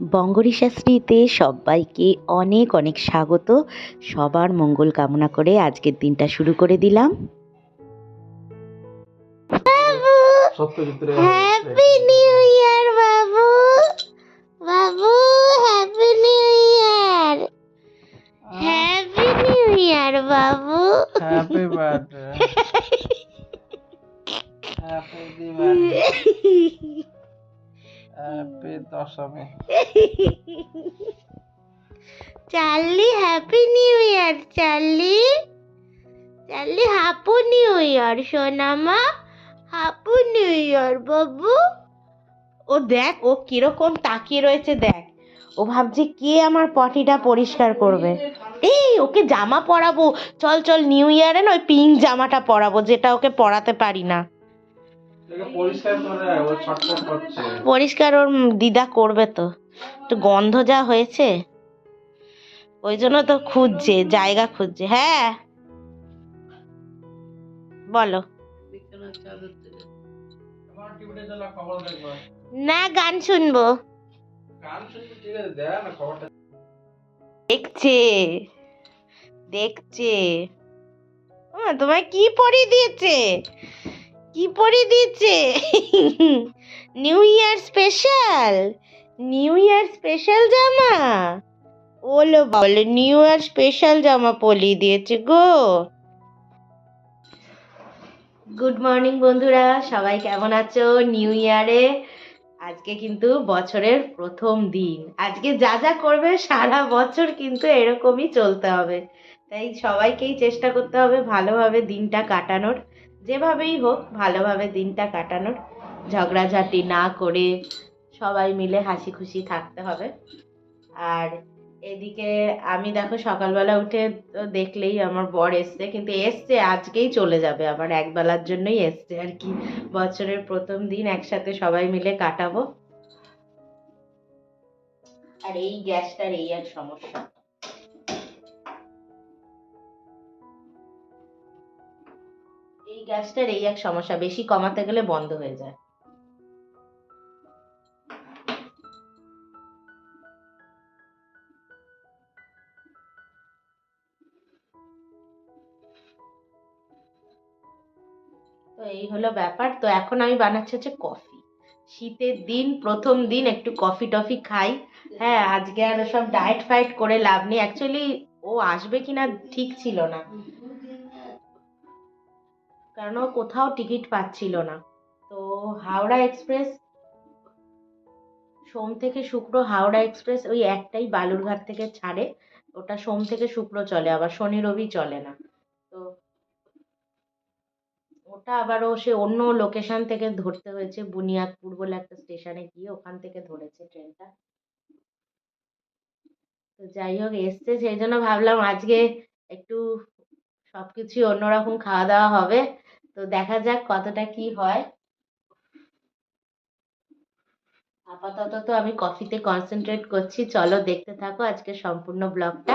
বঙ্গরি শাস্ত্রীতে সবাইকে অনেক অনেক স্বাগত। সবার মঙ্গল কামনা করে আজকের দিনটা শুরু করে দিলাম। হ্যাপি নিউ ইয়ার বাবু। বাবু happy new year happy new year বাবু। Happy birthday happy Diwali happy Dashami Charlie happy new year Charlie Charlie happy new year সোনামা। হাপু নিউ ইয়ার বাবু। ও দেখ ও কীরকম তাকিয়ে রয়েছে দেখ। ও ভাবছে কে আমার পটিটা পরিষ্কার করবে। এই ওকে জামা পরাবো। চল চল নিউ ইয়ারে না ওই পিঙ্ক জামাটা পরাবো যেটা ওকে পরাতে পারি না। পরিষ্কার ওর দিদা করবে তো। একটু গন্ধ যা হয়েছে ওই জন্য তো খুঁজছে জায়গা খুঁজছে। হ্যাঁ। বলো। না গান শুনব। দেখছে। দেখছে। তোমায় কি পরিয়ে দিয়েছে? কি পরিয়ে দিয়েছে new year special new year special জামা। ওলো বলে নিউ ইয়ার স্পেশাল জামা পরিয়ে দিয়েছে গো। গুড মর্নিং বন্ধুরা, সবাই কেমন আছো? নিউ ইয়ারে আজকে কিন্তু বছরের প্রথম দিন। আজকে যা যা করবে, সারা বছর কিন্তু এরকমই চলতে হবে। তাই সবাইকেই চেষ্টা করতে হবে ভালোভাবে দিনটা কাটানোর। যেভাবেই হোক, ভালোভাবে দিনটা কাটানোর ঝগড়াঝাটি না করে সবাই মিলে হাসি খুশি থাকতে হবে। আর এদিকে আমি দেখো সকালবেলা উঠে তো দেখলেই আমার বর এসছে, কিন্তু এসছে, আজকেই চলে যাবে, আবার একবেলার জন্যই এসছে আর কি। বছরের প্রথম দিন একসাথে সবাই মিলে কাটাবো। আর এই গ্যাসটার এই এক সমস্যা। গ্যাসটার এই এক সমস্যা, বেশি কমাতে গেলে বন্ধ হয়ে যায়। তো এই হলো ব্যাপার। তো এখন আমি বানাচ্ছি হচ্ছে কফি। শীতের দিন, প্রথম দিন একটু কফি টফি খাই। হ্যাঁ আজকে আর সব ডায়েট ফাইট করে লাভ নেই। অ্যাকচুয়ালি ও আসবে কিনা ঠিক ছিল না। কারণ কোথাও টিকিট পাচ্ছিল না। তো হাওড়া এক্সপ্রেস, সোম থেকে শুক্র হাওড়া এক্সপ্রেস ওই একটাই বালুরঘাট থেকে ছাড়ে, ওটা সোম থেকে শুক্র চলে, আবার শনি রবি চলে না। তো ওটা আবারও সে অন্য লোকেশন থেকে ধরতে হয়েছে, বুনিয়াদপুর বলে একটা স্টেশনে গিয়ে ওখান থেকে ধরেছে ট্রেনটা। তো যাই হোক, এসছে, সেই জন্য ভাবলাম আজকে একটু সবকিছু অন্যরকম খাওয়া দাওয়া হবে। তো দেখা যাক কতটা কি হয়। আপাতত তো আমি কফিতে কনসেন্ট্রেট করছি। চলো দেখতে থাকো আজকে সম্পূর্ণ ব্লগটা।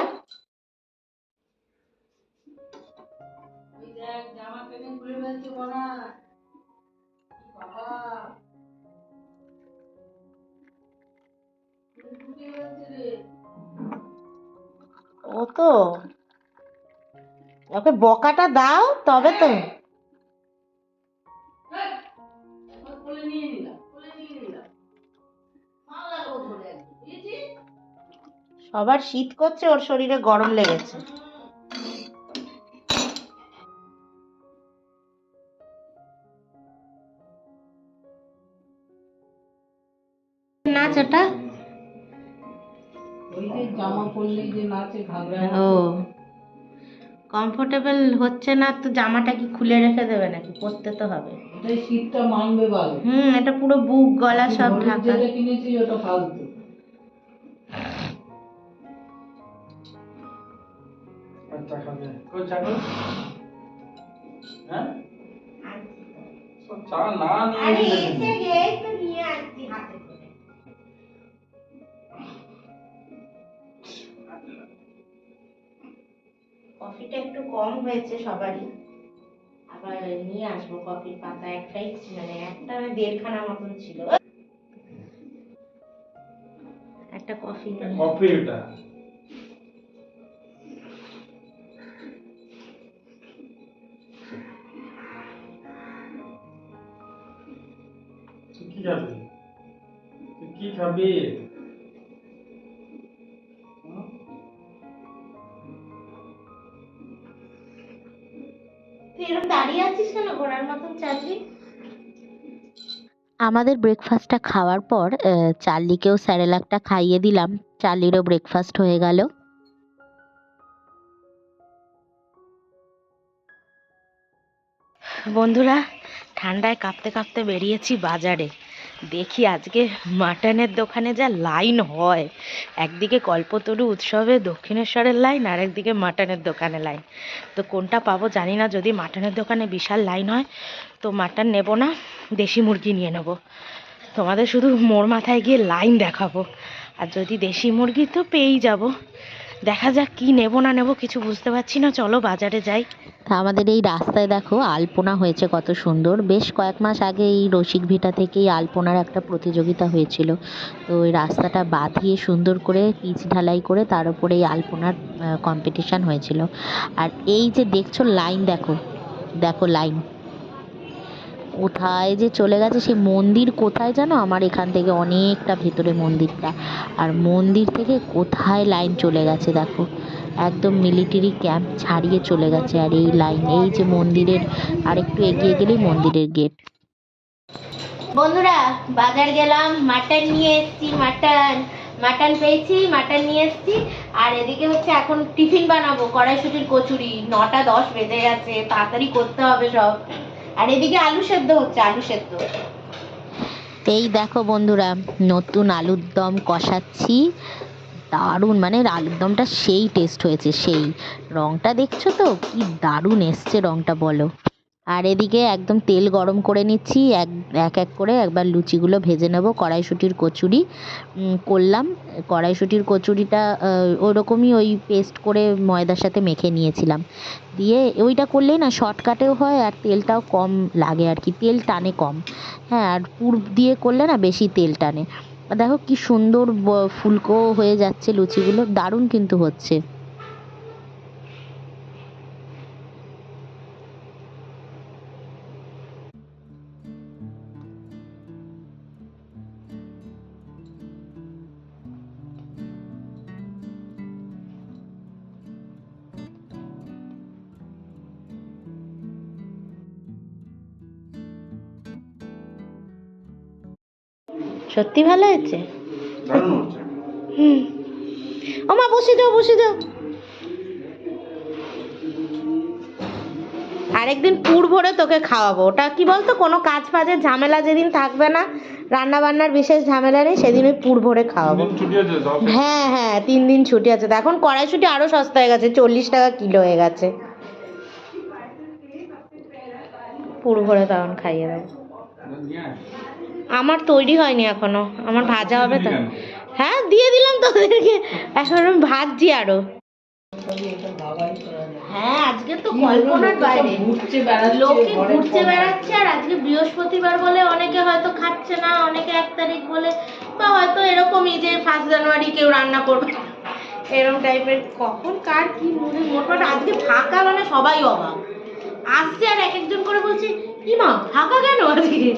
ও তো। ওকে বকাটা দাও তবে তো। সবার শীত করছে ওর শরীরে গরম লেগেছে। নাচ ওটা ওই যে জামা পরলেই যে নাচে ঘাগরা ও। কমফোর্টেবল হচ্ছে না তো জামাটা কি খুলে রেখে দেবে নাকি? পরতে তো হবে। শীতটা মানবে ভালো। হুম এটা পুরো বুক গলা সব ঢাকা। কিনেছি ওটা ফালতু। চা খাবে কই চা খাবে হ্যাঁ চা না নিয়ে এসে কফিটা একটু কম হয়েছে সবারই। আবার নিয়ে আসব কফির পাতা। একটাই মানে একটা দেড়খানা মতন ছিল। একটা কফি কফি এটা। তুই? কি খাবি? দাঁড়িয়ে আছিস কেন ঘোড়ার মতন আমাদের ব্রেকফাস্টটা খাওয়ার পর আহ, চার্লিকেও স্যারেলাকটা খাইয়ে দিলাম। চার্লিরও ব্রেকফাস্ট হয়ে গেল। বন্ধুরা ঠান্ডায় কাঁপতে কাঁপতে বেরিয়েছি বাজারে। দেখি আজকে মাটনের দোকানে যা লাইন হয়। একদিকে কল্পতরু উৎসবে দক্ষিণেশ্বরের লাইন, আর একদিকে মাটনের দোকানে লাইন। তো কোনটা পাবো জানি না, যদি মাটনের দোকানে বিশাল লাইন হয়, তো মাটন নেব না, দেশি মুরগি নিয়ে নেব। তোমাদের শুধু মোর মাথায় গিয়ে লাইন দেখাবো। আর যদি দেশি মুরগি তো পেয়েই যাব। দেখা যাক কি নেব না নেব, কিছু বুঝতে পারছি না, চলো বাজারে যাই। আমাদের এই রাস্তায় দেখো, আলপনা হয়েছে কত সুন্দর। বেশ কয়েক মাস আগে এই রসিক ভিটা থেকেই আলপনার একটা প্রতিযোগিতা হয়েছিল। তো ওই রাস্তাটা বাঁধিয়ে সুন্দর করে পিচ ঢালাই করে তার উপরে এই আলপনার কম্পিটিশান হয়েছিল। আর এই যে দেখছ লাইন দেখো দেখো লাইন কোথায় যে চলে গেছে, সেই মন্দির কোথায় জানো? আমার এখান থেকে অনেকটা ভেতরে মন্দিরটা। আর মন্দির থেকে কোথায় লাইন চলে গেছে দেখো। একদম মিলিটারি ক্যাম্প ছাড়িয়ে চলে গেছে আর এই লাইন, এই যে মন্দিরের আরেকটু এগিয়ে গেলেই মন্দিরের গেট বন্ধুরা, বাজার গেলাম মাটন নিয়ে এসেছি মাটন মাটন পেয়েছি মাটন নিয়ে এসেছি। আর এদিকে হচ্ছে এখন টিফিন বানাবো, কড়াইশুটির কচুরি। নটা দশ বেজে গেছে, তাড়াতাড়ি করতে হবে সব। আর এদিকে আলু সেদ্ধ হচ্ছে, আলু সেদ্ধ। এই দেখো বন্ধুরা, নতুন আলুর দম কষাচ্ছি। দারুণ মানে আলুর দমটা সেই টেস্ট হয়েছে, সেই। রংটা দেখছ তো? কি দারুণ এসছে রংটা, বলো। আর এদিকে একদম তেল গরম করে নিচ্ছি, এক এক এক করে একবার লুচিগুলো ভেজে নেব, কড়াইশুটির কচুরি করলাম। কড়াইশুটির কচুরিটা ওরকমই ওই পেস্ট করে ময়দার সাথে মেখে নিয়েছিলাম। দিয়ে ওইটা করলেই না শর্টকাটেও হয় আর তেলটাও কম লাগে আর কি, তেল টানে কম। হ্যাঁ আর পুর দিয়ে করলে না বেশি তেল টানে। দেখো কি সুন্দর ফুলকো হয়ে যাচ্ছে লুচিগুলো, দারুণ কিন্তু হচ্ছে। সত্যি ভালো হয়েছে? হুম। ওমা বসে দাও বসে দাও আরেকদিন পুর ভরে তোকে খাওয়াবো। ওটা কি বলতো? কোনো কাজ ফাজের ঝামেলা যেদিন থাকবে না রান্না বান্নার বিশেষ ঝামেলা নেই সেদিন ওই পুর ভরে খাওয়াবো। ছুটি হ্যাঁ হ্যাঁ তিন দিন ছুটি আছে। এখন কড়াইশুটি আরও সস্তা হয়ে গেছে চল্লিশ টাকা কিলো হয়ে গেছে। পুর ভরে তখন খাইয়ে দেবো। আমার তৈরি হয়নি এখনও। আমার ভাজা হবে তো। হ্যাঁ দিয়ে দিলাম তোদেরকে। এখন আমি ভাজছি আরও। হ্যাঁ আজকে তো কল্পনার লোকে বাইরে। ঘুরছে বেড়াচ্ছে লোকে ঘুরছে বেড়াচ্ছে আর আজকে বৃহস্পতিবার বলে অনেকে হয়তো খাচ্ছে না অনেকে এক তারিখ বলে বা হয়তো এরকমই যে ফার্স্ট জানুয়ারি কেউ রান্না করবে। এরকম টাইপের। কখন কার কি মনে মোটমাট আজকে ফাঁকা মানে সবাই অবাক। আসছে আর এক একজন করে বলছে কি মা ফাঁকা কেন আজকে?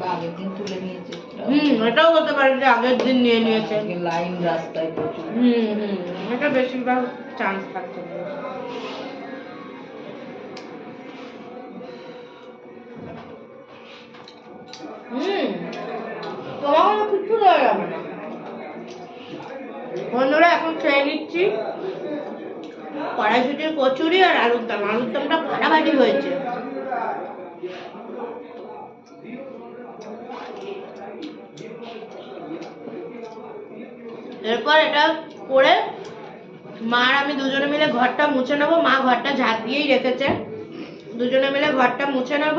কিংবা আগের দিন তুলে নিয়েছে। হুম এটাও হতে পারে যে আগের দিন নিয়ে নিয়েছে। লাইন রাস্তায় প্রচুর। হুম হুম এটা বেশিরভাগ চান্স থাকছে। হুম তোমাকে কিছু দেওয়া যাবে না। বন্ধুরা এখন খেয়ে নিচ্ছি। কড়াইশুটির কচুরি আর আলুর দম। আলুর দমটা ফাটাফাটি হয়েছে। এরপর এটা করে মা আর আমি দুজনে মিলে ঘরটা মুছে নেব। মা ঘরটা ঝাঁট দিয়েই রেখেছে। দুজনে মিলে ঘরটা মুছে নেব।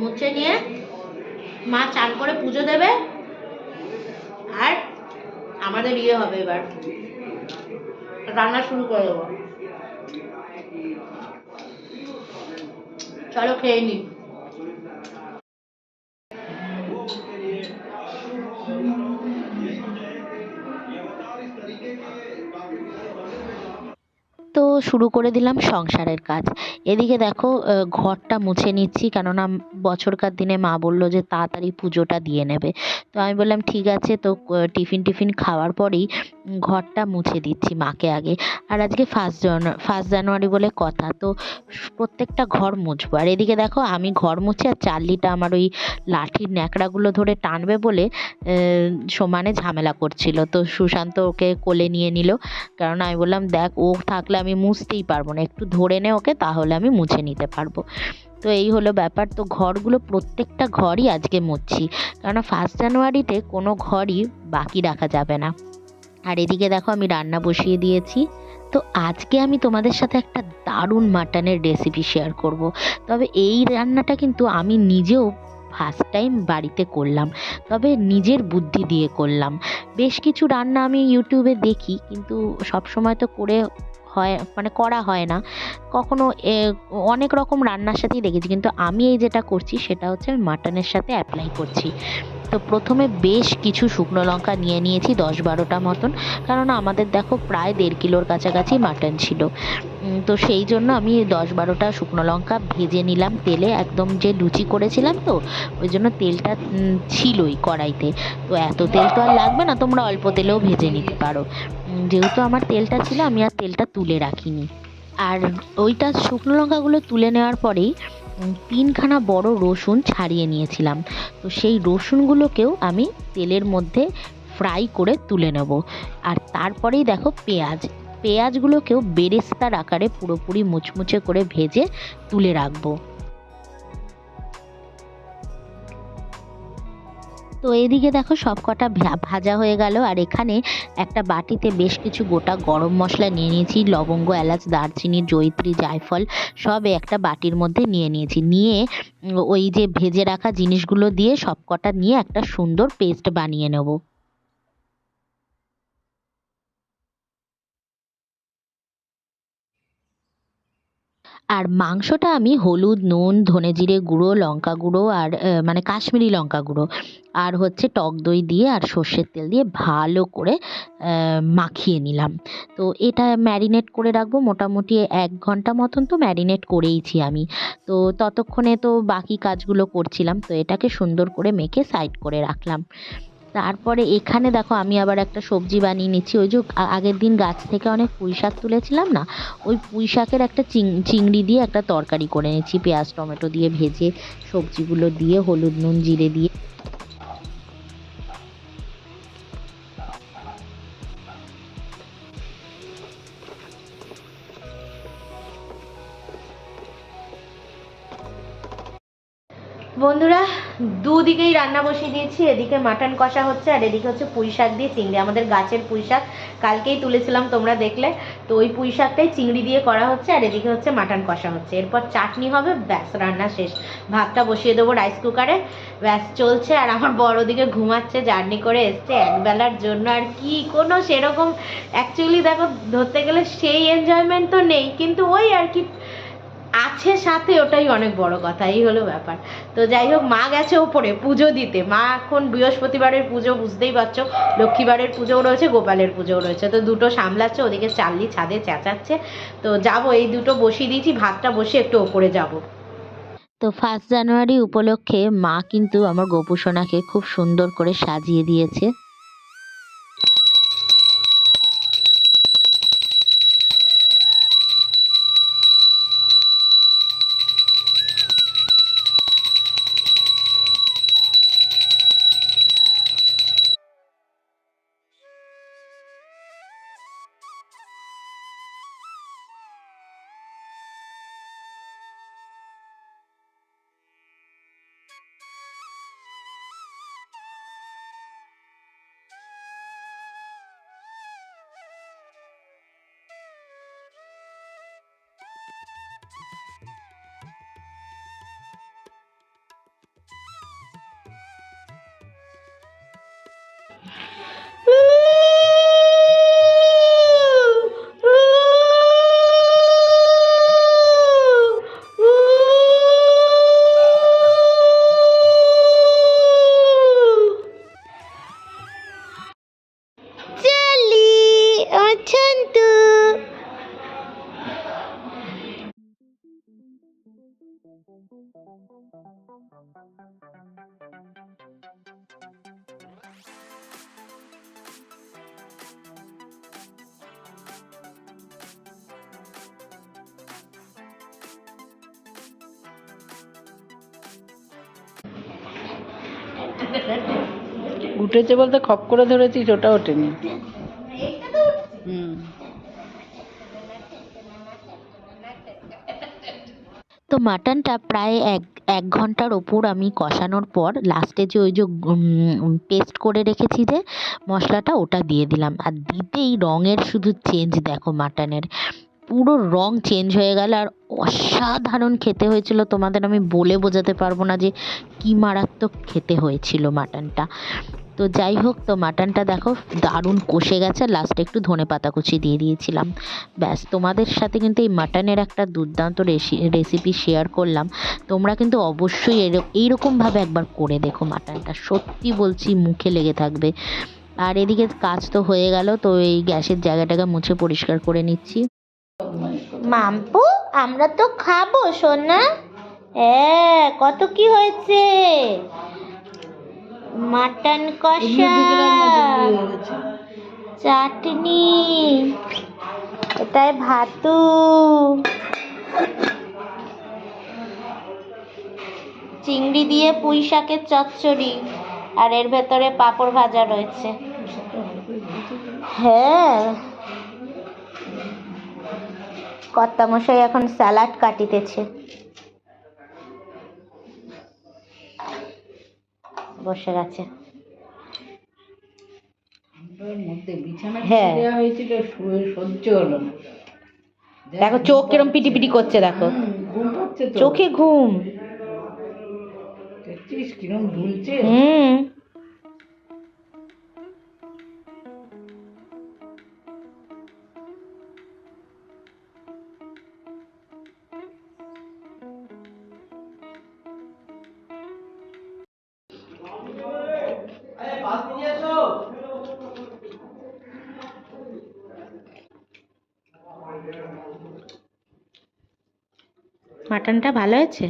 মুছে নিয়ে মা চান করে পুজো দেবে। আর আমাদের ইয়ে হবে এবার। রান্না শুরু করে দেবো। চলো খেয়ে নি। শুরু করে দিলাম সংসারের কাজ। এদিকে দেখো ঘরটা মুছে নিচ্ছি, কেননা বছরকার দিনে মা বলল যে তাড়াতাড়ি পুজোটা দিয়ে নেবে। তো আমি বললাম, ঠিক আছে। তো টিফিন টিফিন খাওয়ার পরেই ঘরটা মুছে দিচ্ছি মাকে আগে। আর আজকে ফার্স্ট জানুয়ারি ফার্স্ট জানুয়ারি বলে কথা, তো প্রত্যেকটা ঘর মুছবো। আর এদিকে দেখো, আমি ঘর মুছে আর চার্লিটা আমার ওই লাঠির ন্যাকড়াগুলো ধরে টানবে বলে সমানে ঝামেলা করছিল। তো সুশান্ত ওকে কোলে নিয়ে নিল, কারণ আমি বললাম, দেখ, ও থাকলে আমি মুছতেই পারব না। একটু ধরে নে ওকে, তাহলে আমি মুছে নিতে পারব। তো এই হলো ব্যাপার। তো ঘরগুলো প্রত্যেকটা ঘরই আজকে মুছছি কারণ ফার্স্ট জানুয়ারিতে কোনো ঘরই বাকি রাখা যাবে না। আর এদিকে দেখো আমি রান্না বসিয়ে দিয়েছি। তো আজকে আমি তোমাদের সাথে একটা দারুণ মাটনের রেসিপি শেয়ার করব। তবে এই রান্নাটা কিন্তু আমি নিজেও ফার্স্ট টাইম বাড়িতে করলাম। তবে নিজের বুদ্ধি দিয়ে করলাম। বেশ কিছু রান্না আমি ইউটিউবে দেখি, কিন্তু সব সময় তো করে হয় মানে করা হয় না। কখনো অনেক রকম রান্নার সাথেই দেখেছি। কিন্তু আমি এই যেটা করছি, সেটা হচ্ছে মাটনের সাথে অ্যাপ্লাই করছি। তো প্রথমে বেশ কিছু শুকনো লঙ্কা নিয়ে নিয়েছি দশ বারোটা মতন। কারণ আমাদের দেখো প্রায় দেড় কিলোর কাছাকাছি মাটন ছিল। তো সেই জন্য আমি দশ বারোটা শুকনো লঙ্কা ভেজে নিলাম তেলে। একদম যে লুচি করেছিলাম তো, ওই জন্য তেলটা ছিলই কড়াইতে। তো এত তেল তো আর লাগবে না, তোমরা অল্প তেলেও ভেজে নিতে পারো। যেহেতু আমার তেলটা ছিল, আমি আর তেলটা তুলে রাখিনি। আর ওইটা শুকনো লঙ্কাগুলো তুলে নেওয়ার পরেই তিনখানা বড় রসুন ছাড়িয়ে নিয়েছিলাম। তো সেই রসুনগুলোকেও আমি তেলের মধ্যে ফ্রাই করে তুলে নেব। আর তারপরেই দেখো পেঁয়াজ। পেঁয়াজগুলোকেও বেরেস্তার আকারে পুরোপুরি মুচমুচে করে ভেজে তুলে রাখব। তো এদিকে দেখো সব কটা ভাজা হয়ে গেল। আর এখানে একটা বাটিতে বেশ কিছু গোটা গরম মশলা নিয়ে নিয়েছি। লবঙ্গ, এলাচ, দারচিনি, জয়িত্রী, জায়ফল সব একটা বাটির মধ্যে নিয়ে নিয়েছি। নিয়ে ওই যে ভেজে রাখা জিনিসগুলো দিয়ে সব কটা নিয়ে একটা সুন্দর পেস্ট বানিয়ে নেব। আর মাংসটা আমি হলুদ, নুন, ধনে জিরে গুঁড়ো, লঙ্কা গুঁড়ো আর মানে কাশ্মীরি লঙ্কা গুঁড়ো আর হচ্ছে টক দই দিয়ে আর সর্ষের তেল দিয়ে ভালো করে মাখিয়ে নিলাম। তো এটা ম্যারিনেট করে রাখব মোটামুটি এক ঘণ্টা মতন তো ম্যারিনেট করেইছি আমি। তো ততক্ষণে তো বাকি কাজগুলো করছিলাম, তো এটাকে সুন্দর করে মেখে সাইড করে রাখলাম। তারপরে এখানে দেখো আমি আবার একটা সবজি বানিয়ে নিচ্ছি। ওই যে আগের দিন গাছ থেকে অনেক পুঁই শাক তুলেছিলাম না? ওই পুঁই শাকের একটা চিংড়ি দিয়ে একটা তরকারি করে নিচ্ছি পেঁয়াজ, টমেটো দিয়ে ভেজে সবজিগুলো দিয়ে, হলুদ নুন, জিরে দিয়ে। বন্ধুরা, দুদিকেই রান্না বসিয়ে দিয়েছি। এদিকে মাটন কষা হচ্ছে, আর এদিকে হচ্ছে পুঁই শাক দিয়ে চিংড়ি, আমাদের গাছের পুঁই শাক। কালকেই তুলেছিলাম তোমরা দেখলে। তো ওই পুঁই শাকটাই চিংড়ি দিয়ে করা হচ্ছে, আর এদিকে হচ্ছে মাটন কষা হচ্ছে। এরপর চাটনি হবে, ব্যাস, রান্না শেষ। ভাতটা বসিয়ে দেবো রাইস কুকারে ব্যাস, চলছে, আর আমার বড় দিকে ঘুমাচ্ছে জার্নি করে এসছে একবেলার জন্য। আর কি কোনো সেরকম অ্যাকচুয়ালি দেখো, ধরতে গেলে সেই এনজয়মেন্ট তো নেই। কিন্তু ওই আর কি আছে সাথে ওটাই অনেক বড় কথা, এই হলো ব্যাপার। তো যাই হোক, মা গেছে ওপরে পুজো দিতে। মা এখন বৃহস্পতিবারের পুজো, বুঝতেই পারছ? লক্ষ্মীবারের পুজোও রয়েছে, গোপালের পুজোও রয়েছে। তো দুটো সামলাচ্ছে, ওদিকে চাললি ছাদে চেঁচাচ্ছে। তো যাব, এই দুটো বসিয়ে দিয়েছি, ভাতটা বসে একটু ওপরে যাব। তো ফার্স্ট জানুয়ারি উপলক্ষে মা কিন্তু আমার গোপুসোনাকে খুব সুন্দর করে সাজিয়ে দিয়েছে। উঠেছে বলতে খপ করে ধরেছিস, ওটা ওঠেনি। তো মাটনটা প্রায় এক এক ঘণ্টার ওপর আমি কষানোর পর লাস্টে যে ওই যে পেস্ট করে রেখেছি যে মশলাটা, ওটা দিয়ে দিলাম। আর দিতেই রঙের শুধু চেঞ্জ দেখো মাটনের। পুরো রং চেঞ্জ হয়ে গেল আর অসাধারণ খেতে হয়েছিল। তোমাদের আমি বলে বোঝাতে পারব না যে কী মারাত্মক খেতে হয়েছিল মাটনটা। তো যাই হোক, তো মাটনটা দেখো দারুণ কষে গেছে। লাস্টে একটু ধনে পাতা কুচি দিয়ে দিয়েছিলাম। ব্যাস, তোমাদের সাথে কিন্তু এই মাটনের একটা দুর্দান্ত রেসিপি শেয়ার করলাম। তোমরা কিন্তু অবশ্যই এইরকমভাবে একবার করে দেখো মাটনটা। সত্যি বলছি, মুখে লেগে থাকবে। আর এদিকে কাজ তো হয়ে গেল, তো এই গ্যাসের জায়গাটাকে মুছে পরিষ্কার করে নিচ্ছি। মাম্পু, আমরা তো খাব, সোনা। হ্যাঁ কত কি হয়েছে? মাটন কষা চাটনি এটাই ভাতু। চিংড়ি দিয়ে পুঁই শাকের চচ্চড়ি আর এর ভেতরে পাঁপড় ভাজা রয়েছে। হ্যাঁ। কর্তামশাই এখন স্যালাড কাটিতেছে। বসে গেছে। হ্যাঁ। দেখো চোখ কিরম পিটি পিটি করছে দেখো। তো। চোখে ঘুম। হুম। মাটনটা ভালো হয়েছে?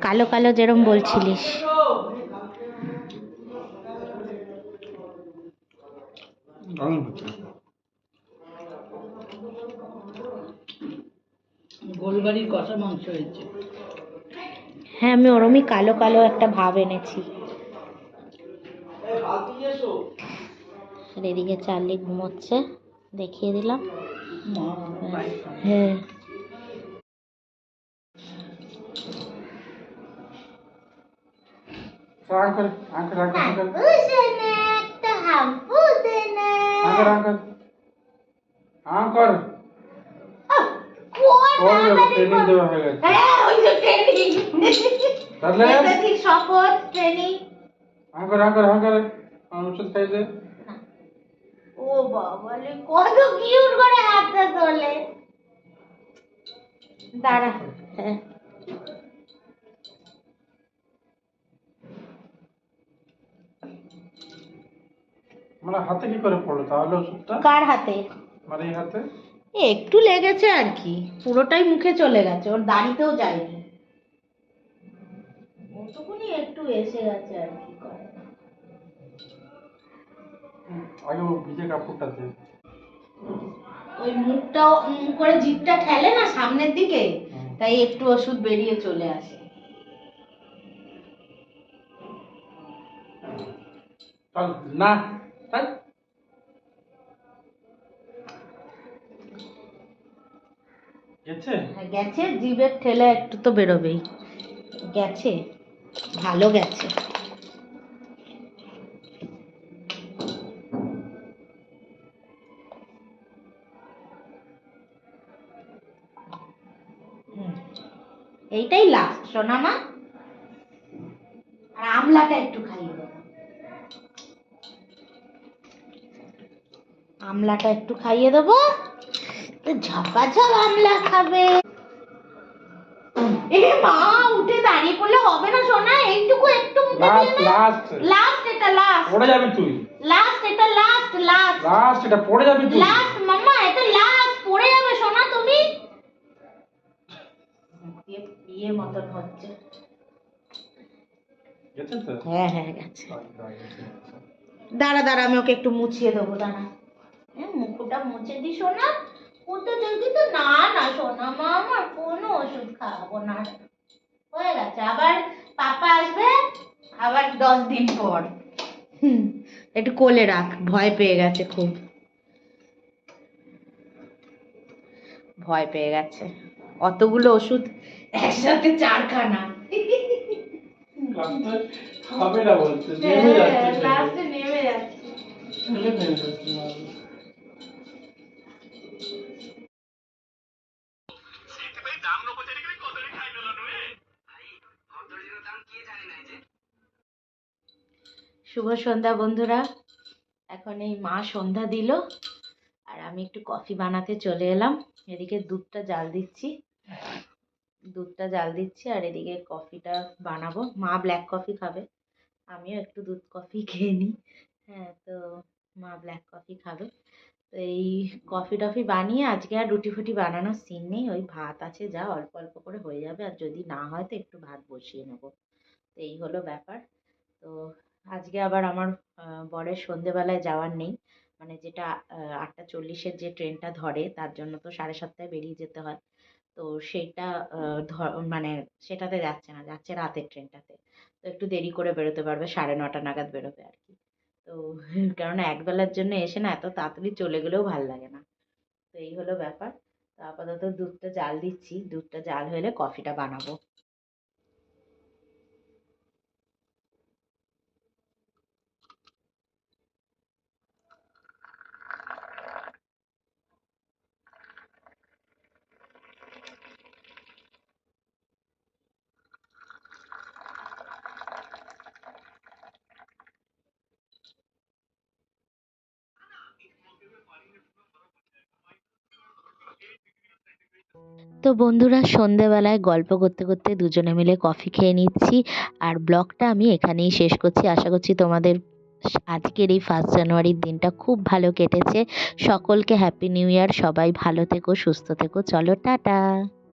কালো কালো যেরম বলছিলিস। গোলবাড়ির কষা মাংস হয়েছে। হ্যাঁ আমি ওরমই কালো কালো একটা ভাব এনেছি। আর এদিকে চার্লি ঘুমোচ্ছে দেখিয়ে দিলাম। হ্যাঁ। Uncle uncle uncle uncle. একটা না আঙ্কেল আঙ্কেল। আঙ্কেল। কোন ট্রেনিং দেওয়া হয়ে গেছে। হ্যাঁ ওই যে ট্রেনিং তাহলে? ঠিক শপথ ট্রেনিং আঙ্কেল আঙ্কেল আঙ্কেল খাইছে। ও বাবালে কত কিউট করে হাতটা তোলে। দাঁড়া। হ্যাঁ মানে হাতে কি করে পড়ল? তাহলে ওষুধটা? কার হাতে? মানে এই হাতে? একটু লেগেছে আর কি। পুরোটাই মুখে চলে গেছে ওর দাড়িতেও যায়নি। ওটুকুনি একটু এসে গেছে আর কি করে। আগে ও ভিজে কাপড়টাতে ওই মুখটাও করে জিভটা ঠেলে না সামনের দিকে? তাই একটু ওষুধ বেরিয়ে চলে আসে। না তাই গেছে? হ্যাঁ, গেছে জিভের ঠেলে একটু তো বেরোবেই। গেছে ভালো গেছে। এইটাই লাস্ট সোনামা। আর আমলাটা একটু খাইয়ে দেবো আমলাটা একটু খাইয়ে দেবো। ঝপাঝপ আমলা খাবে। এ মা উঠে দাঁড়িয়ে পড়লে হবে না সোনা এইটুকু একটু মুখে লাস্ট লাস্ট লাস্ট এটা লাস্ট পড়ে যাবি তুই। লাস্ট এটা লাস্ট লাস্ট লাস্ট এটা পড়ে যাবি তুই। লাস্ট মাম্মা এটা লাস্ট পড়ে যাবে সোনা তুমি। ইয়ে মতন হচ্ছে। হ্যাঁ হ্যাঁ গেছে। দাঁড়া দাঁড়া আমি ওকে একটু মুছিয়ে দেবো দাঁড়া। মুখটা মুছে দি সোনা। কোথা থেকে তো না না সোনা মা আমার কোনো ওষুধ খাওয়াবো না। হয়ে গেছে আবার পাপা আসবে আবার দশ দিন পর। হুম, একটু কোলে রাখ ভয় পেয়ে গেছে খুব। ভয় পেয়ে গেছে। অতগুলো ওষুধ একসাথে চারখানা। খাবে না বলছে নেমে যাচ্ছে। নেমে যাচ্ছে ছেলে নেমে যাচ্ছে না। শুভ সন্ধ্যা বন্ধুরা। এখন এই মা সন্ধ্যা দিল। আর আমি একটু কফি বানাতে চলে এলাম। এদিকে দুধটা জাল দিচ্ছি। দুধটা জাল দিচ্ছি আর এদিকে কফিটা বানাবো। মা ব্ল্যাক কফি খাবে। আমিও একটু দুধ কফি খেয়ে নিই। হ্যাঁ তো মা ব্ল্যাক কফি খাবে। তো এই কফি টফি বানিয়ে আজকে আর রুটি ফুটি বানানোর সিন নেই। ওই ভাত আছে, যা অল্প অল্প করে হয়ে যাবে। আর যদি না হয় তো একটু ভাত বসিয়ে নেব। তো এই হলো ব্যাপার। তো আজকে আবার আমার বরের সন্ধেবেলায় যাওয়ার নেই। মানে যেটা আটটা চল্লিশের যে ট্রেনটা ধরে, তার জন্য তো সাড়ে সাতটায় বেরিয়ে যেতে হয়। তো সেটা মানে সেটাতে যাচ্ছে না, যাচ্ছে রাতের ট্রেনটাতে। তো একটু দেরি করে বেরোতে পারবে, সাড়ে নটা নাগাদ বেরোবে আর কি। তো কেননা একবেলার জন্য এসে না এত তাড়াতাড়ি চলে গেলেও ভালো লাগে না। তো এই হলো ব্যাপার। তো আপাতত দুধটা জাল দিচ্ছি, দুধটা জাল হলে কফিটা বানাবো। তো বন্ধুরা, সন্ধেবেলায় গল্প করতে করতে দুজনে মিলে কফি খেয়ে নিচ্ছি। আর ব্লগটা আমি এখানেই শেষ করছি। আশা করছি তোমাদের আজকের এই ফার্স্ট জানুয়ারির দিনটা খুব ভালো কেটেছে। সকলকে হ্যাপি নিউ ইয়ার সবাই ভালো থেকো, সুস্থ থেকো। চলো, টাটা।